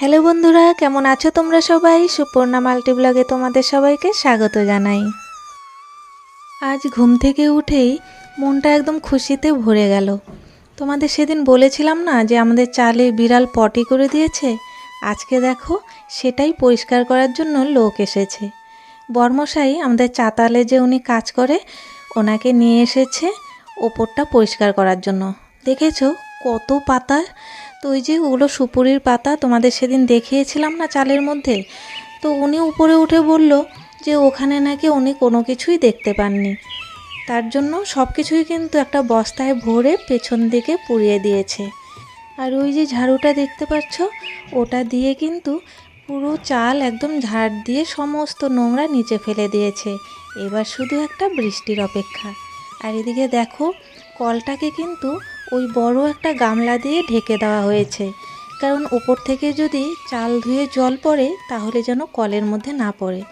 Hello বন্ধুরা, কেমন আছো তোমরা সবাই? সুপর্ণা মাল্টি ব্লগে তোমাদের সবাইকে স্বাগত জানাই। আজ ঘুম থেকে উঠেই মনটা একদম খুশিতে ভরে গেল। তোমাদের সেদিন বলেছিলাম না যে আমাদের চালে বিড়াল পটি করে দিয়েছে? আজকে দেখো, সেটাই পরিষ্কার করার জন্য লোক এসেছে। বর্মশাই আমাদের চাতালে যে উনি কাজ করে, ওনাকে নিয়ে এসেছে ওপরটা পরিষ্কার করার জন্য। দেখেছ কত পাতা তো ওই যে ওগুলো সুপুরির পাতা তোমাদের সেদিন দেখিয়েছিলাম না চালের মধ্যে? তো উনি উপরে উঠে বলল যে ওখানে নাকি উনি কোনো কিছুই দেখতে পাননি। তার জন্য সব কিছুই কিন্তু একটা বস্তায় ভরে পেছন দিকে পুড়িয়ে দিয়েছে। আর ওই যে ঝাড়ুটা দেখতে পাচ্ছ, ওটা দিয়ে কিন্তু পুরো চাল একদম ঝাড় দিয়ে সমস্ত নোংরা নিচে ফেলে দিয়েছে। এবার শুধু একটা বৃষ্টির অপেক্ষা। আর এদিকে দেখো, কলটাকে কিন্তু ওই বড় একটা গামলা দিয়ে ঢেকে দেওয়া হয়েছে। কারণ ওপর থেকে যদি চাল ধুয়ে জল পড়ে, তাহলে যেন কলের মধ্যে না পড়ে।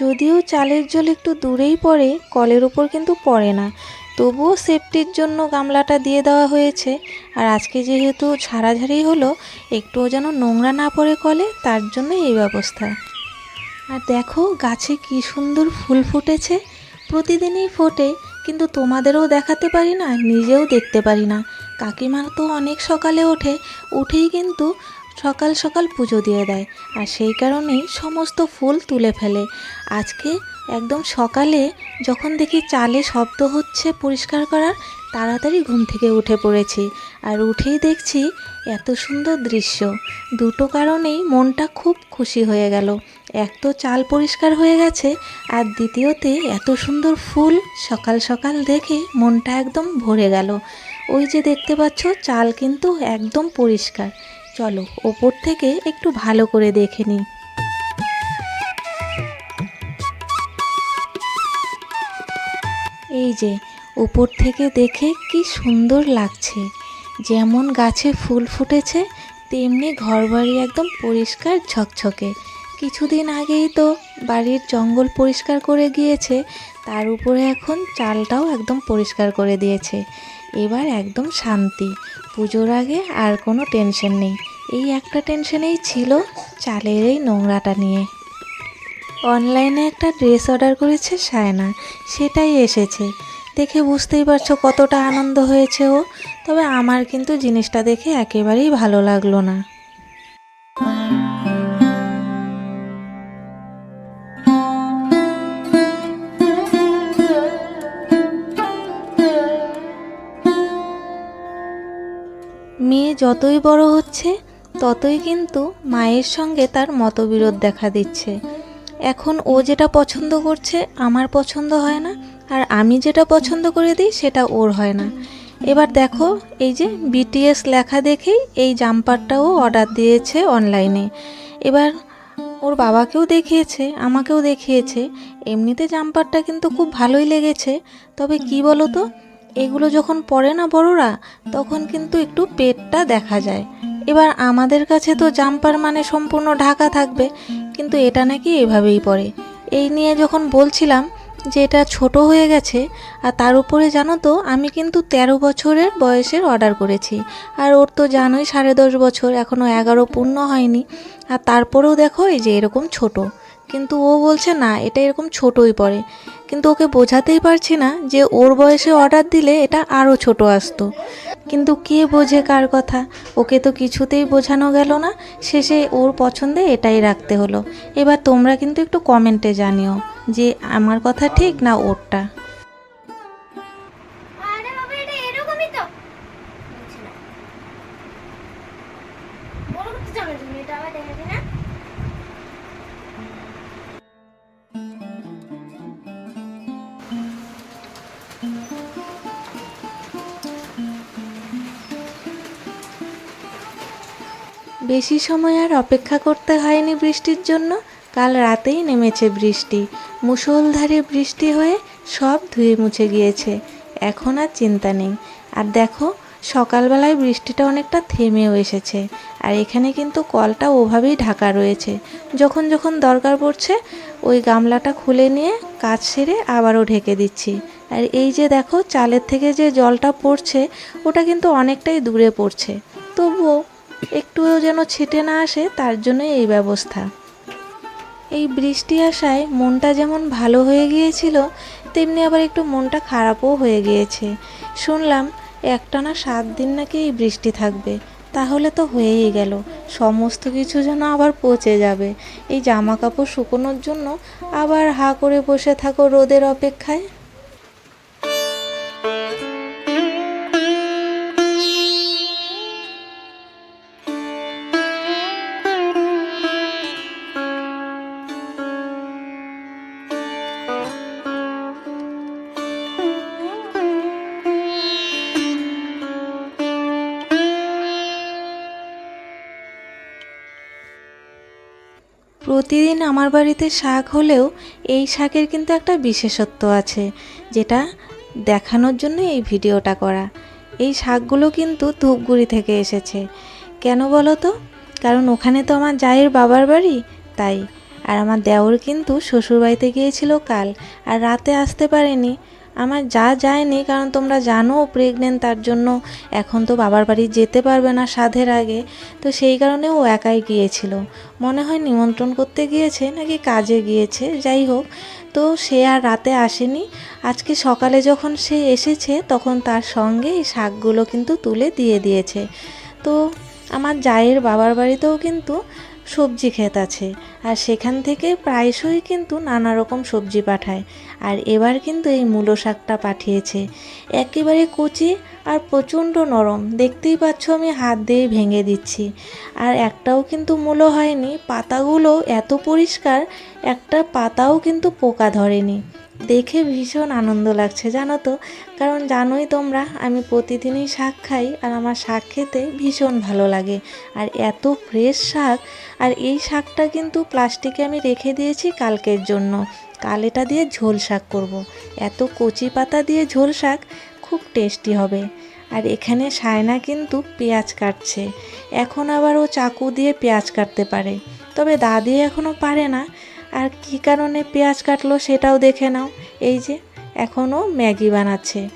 যদিও চালের জল একটু দূরেই পড়ে, কলের উপর কিন্তু পড়ে না। তবুও সেফটির জন্য গামলাটা দিয়ে দেওয়া হয়েছে। আর আজকে যেহেতু ঝাড়াঝাড়ি হলো, একটুও যেন নোংরা না পড়ে কলে, তার জন্য এই ব্যবস্থা। আর দেখো, গাছে কি সুন্দর ফুল ফুটেছে। প্রতিদিনই ফোটে কিন্তু তোমাদেরও দেখাতে পারি না, নিজেও দেখতে পারি না। কাকিমা তো অনেক সকালে ওঠে, উঠেই কিন্তু সকাল সকাল পুজো দিয়ে দেয়। আর সেই কারণেই সমস্ত ফুল তুলে ফেলে। আজকে একদম সকালে যখন দেখি চালে শব্দ হচ্ছে পরিষ্কার করার, তাড়াতাড়ি ঘুম থেকে উঠে পড়েছি। আর উঠেই দেখছি এত সুন্দর দৃশ্য। দুটো কারণেই মনটা খুব খুশি হয়ে গেল। এক তো চাল পরিষ্কার হয়ে গেছে আর দ্বিতীয়তে এত সুন্দর ফুল সকাল সকাল দেখে মনটা একদম ভরে গেল। ওই যে দেখতে পাচ্ছ, চাল কিন্তু একদম পরিষ্কার। চলো, ওপর থেকে একটু ভালো করে দেখে নিই। এই যে উপর থেকে দেখে কি সুন্দর লাগছে। যেমন গাছে ফুল ফুটেছে, তেমনি ঘরবাড়ি একদম পরিষ্কার ঝকঝকে। কিছুদিন আগেই তো বাড়ির জঙ্গল পরিষ্কার করে গিয়েছে, তার উপরে এখন চালটাও একদম পরিষ্কার করে দিয়েছে। এবার একদম শান্তি, পুজোর আগে আর কোনো টেনশন নেই। এই একটা টেনশনেই ছিল চালের এই নোংরাটা নিয়ে। অনলাইনে একটা ড্রেস অর্ডার করেছে সায়না, সেটাই এসেছে। দেখে বুঝতেই পারছ কতটা আনন্দ হয়েছে ও, তবে আমার কিন্তু জিনিসটা দেখে একেবারেই ভালো লাগল না। যতই বড় হচ্ছে, ততই কিন্তু মায়ের সঙ্গে তার মতবিরোধ দেখা দিচ্ছে। এখন ও যেটা পছন্দ করছে, আমার পছন্দ হয় না, আর আমি যেটা পছন্দ করে দিই, সেটা ওর হয় না। এবার দেখো, এই যে বিটিএস লেখা দেখেই এই জাম্পারটাও অর্ডার দিয়েছে অনলাইনে। এবার ওর বাবাকেও দেখিয়েছে, আমাকেও দেখিয়েছে। এমনিতে জাম্পারটা কিন্তু খুব ভালোই লেগেছে, তবে কি বলো তো এগুলো যখন পরে না বড়রা, তখন কিন্তু একটু পেটটা দেখা যায়। এবার আমাদের কাছে তো জাম্পার মানে সম্পূর্ণ ঢাকা থাকবে, কিন্তু এটা নাকি এভাবেই পড়ে। এই নিয়ে যখন বলছিলাম যে এটা ছোট হয়ে গেছে, আর তার উপরে জানো তো, আমি কিন্তু ১৩ বছরের বয়সের অর্ডার করেছি। আর ওর তো জানোই সাড়ে দশ বছর এখনও এগারো পূর্ণ হয়নি। আর তারপরেও দেখো এই যে এরকম ছোট। কিন্তু ও বলছে, না, এটা এরকম ছোটই পড়ে। কিন্তু ওকে বোঝাতেই পারছি না যে ওর বয়সে অর্ডার দিলে এটা আরও ছোট আসতো। কিন্তু কে বোঝে কার কথা? ওকে তো কিছুতেই বোঝানো গেল না। শেষে ওর পছন্দে এটাই রাখতে হলো। এবার তোমরা কিন্তু একটু কমেন্টে জানিও যে আমার কথা ঠিক না ওরটা। বেশি সময় আর অপেক্ষা করতে হয়নি বৃষ্টির জন্য। কাল রাতেই নেমেছে বৃষ্টি। মুষলধারে বৃষ্টি হয়ে সব ধুয়ে মুছে গিয়েছে। এখন আর চিন্তা নেই। আর দেখো, সকালবেলায় বৃষ্টিটা অনেকটা থেমেও এসেছে। আর এখানে কিন্তু কলটা ওভাবেই ঢাকা রয়েছে। যখন যখন দরকার পড়ছে, ওই গামলাটা খুলে নিয়ে কাজ সেরে আবারও ঢেকে দিচ্ছি। আর এই যে দেখো, চালের থেকে যে জলটা পড়ছে, ওটা কিন্তু অনেকটাই দূরে পড়ছে। তবুও একটুও যেন ছিটে না আসে, তার জন্য এই ব্যবস্থা। এই বৃষ্টি আসায় মনটা যেমন ভালো হয়ে গিয়েছিল, তেমনি আবার একটু মনটা খারাপও হয়ে গিয়েছে। শুনলাম, একটানা সাত দিন নাকি এই বৃষ্টি থাকবে। তাহলে তো হয়েই গেল। সমস্ত কিছু যেন আবার পচে যাবে। এই জামা কাপড় শুকোনোর জন্য আবার হা করে বসে থাকো রোদের অপেক্ষায়। প্রতিদিন আমার বাড়িতে শাক হলেও এই শাকের কিন্তু একটা বিশেষত্ব আছে, যেটা দেখানোর জন্য এই ভিডিওটা করা। এই শাকগুলো কিন্তু ধূপগুড়ি থেকে এসেছে। কেন বলো তো? কারণ ওখানে তো আমার জায়ের বাবার বাড়ি, তাই। আর আমার দেওর কিন্তু শ্বশুরবাড়িতে গিয়েছিল কাল, আর রাতে আসতে পারেনি। আমার যা যায়নি, কারণ তোমরা জানো প্রেগনেন্ট তার জন্য এখন তো বাবার বাড়ি যেতে পারবে না সাধের আগে। তো সেই কারণে ও একাই গিয়েছিল। মনে হয় নিমন্ত্রণ করতে গিয়েছে, নাকি কাজে গিয়েছে, যাই হোক। তো সে আর রাতে আসেনি। আজকে সকালে যখন সে এসেছে, তখন তার সঙ্গে এই শাকগুলো কিন্তু তুলে দিয়ে দিয়েছে। তো আমার জায়ের বাবার বাড়িতেও কিন্তু সবজি ক্ষেত আছে। আর সেখান থেকে প্রায়শই কিন্তু নানা রকম সবজি পাঠায়। আর এবার কিন্তু এই মূলো শাকটা পাঠিয়েছে। একেবারে কচি আর প্রচণ্ড নরম। দেখতেই পাচ্ছ আমি হাত দিয়ে ভেঙে দিচ্ছি। আর একটাও কিন্তু মূলো হয়নি। পাতাগুলো এত পরিষ্কার, একটা পাতাও কিন্তু পোকা ধরেনি। দেখে ভীষণ আনন্দ লাগছে, জানো তো? কারণ জানোই তোমরা, আমি প্রতিদিনই শাক খাই আর আমার শাক খেতে ভীষণ ভালো লাগে। আর এত ফ্রেশ শাক, আর এই শাকটা কিন্তু প্লাস্টিকে আমি রেখে দিয়েছি কালকের জন্য। কাল এটা দিয়ে ঝোল শাক করব। এত কচি পাতা দিয়ে ঝোল শাক, খুব টেস্টি হবে। আর এখানে সায়না কিন্তু পেঁয়াজ কাটছে। এখন আবার ও চাকু দিয়ে পেঁয়াজ কাটতে পারে। তবে দাদি এখনও পারে না। আর কী কারণে পেঁয়াজ কাটলো সেটাও দেখে নাও। এই যে, এখনও ম্যাগি বানাচ্ছে।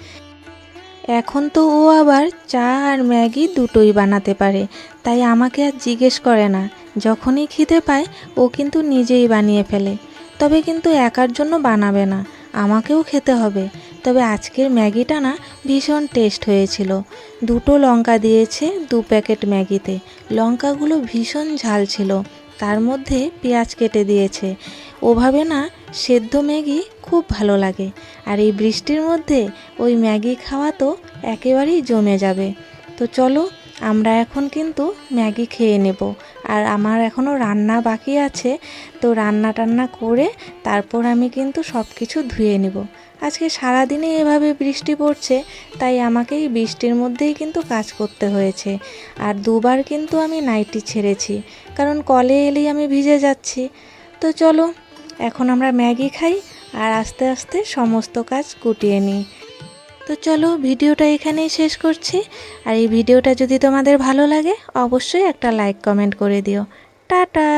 এখন তো ও আবার চা আর ম্যাগি দুটোই বানাতে পারে। তাই আমাকে আর জিজ্ঞেস করে না। যখনই খিদে পায়, ও কিন্তু নিজেই বানিয়ে ফেলে। তবে কিন্তু একার জন্য বানাবে না। আমাকেও খেতে হবে। তবে আজকের ম্যাগিটা না ভীষণ টেস্ট হয়েছিল। দুটো লঙ্কা দিয়েছে দু প্যাকেট ম্যাগিতে। লঙ্কাগুলো ভীষণ ঝাল ছিল। তার মধ্যে পেঁয়াজ কেটে দিয়েছে। ওভাবে না সেদ্ধ ম্যাগি খুব ভালো লাগে। আর এই বৃষ্টির মধ্যে ওই ম্যাগি খাওয়া তো একেবারেই জমে যাবে। তো চলো, আমরা এখন কিন্তু ম্যাগি খেয়ে নেব। আর আমার এখনও রান্না বাকি আছে, তো রান্না টান্না করে তারপর আমি কিন্তু সব কিছু ধুয়ে নেব। আজকে সারাদিনে এভাবে বৃষ্টি পড়ছে, তাই আমাকে এই বৃষ্টির মধ্যেই কিন্তু কাজ করতে হয়েছে। আর দুবার কিন্তু আমি নাইটি ছেড়েছি, কারণ কলে এলেই আমি ভিজে যাচ্ছি। তো চলো, এখন আমরা ম্যাগি খাই আর আস্তে আস্তে সমস্ত কাজ গুটিয়ে নিই। তো চলো, ভিডিওটা এখানেই শেষ করছি। আর এই ভিডিওটা যদি তোমাদের ভালো লাগে, অবশ্যই একটা লাইক কমেন্ট করে দিও। টাটা!